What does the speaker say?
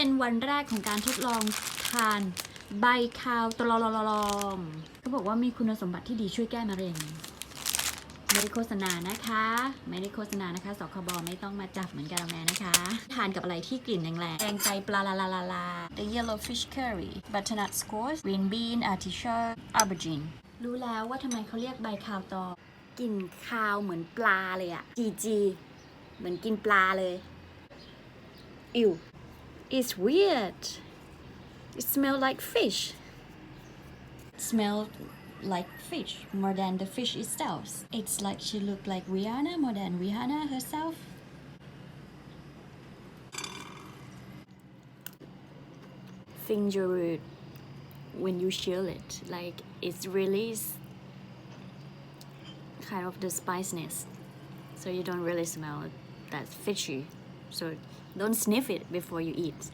เป็นวันแรกของการทดลองทานใบคาวตลอมเขาบอกว่ามีคุณสมบัติที่ดีช่วยแก้มะเร็งไม่ได้โฆษณานะคะ ไม่ได้โฆษณานะคะสคบไม่ต้องมาจับเหมือนกันแม่นะคะ ทานกับอะไรที่กลิ่นแรงๆแกงไตปลาลาลาลาลา The yellow fish curry butternut squash green bean artichoke aubergine รู้แล้วว่าทำไมเขาเรียกใบคาวตอกลิ่นคาวเหมือนปลาเลยอะจีจี เหมือนกินปลาเลย Ew it's weird it smell like fish smell like fish more than the fish itself. It's like she looked like Rihanna more than Rihanna herself. Finger root when you chill it, like it's release kind of the spiciness, so you don't really smell that fishy. So don't sniff it before you eat.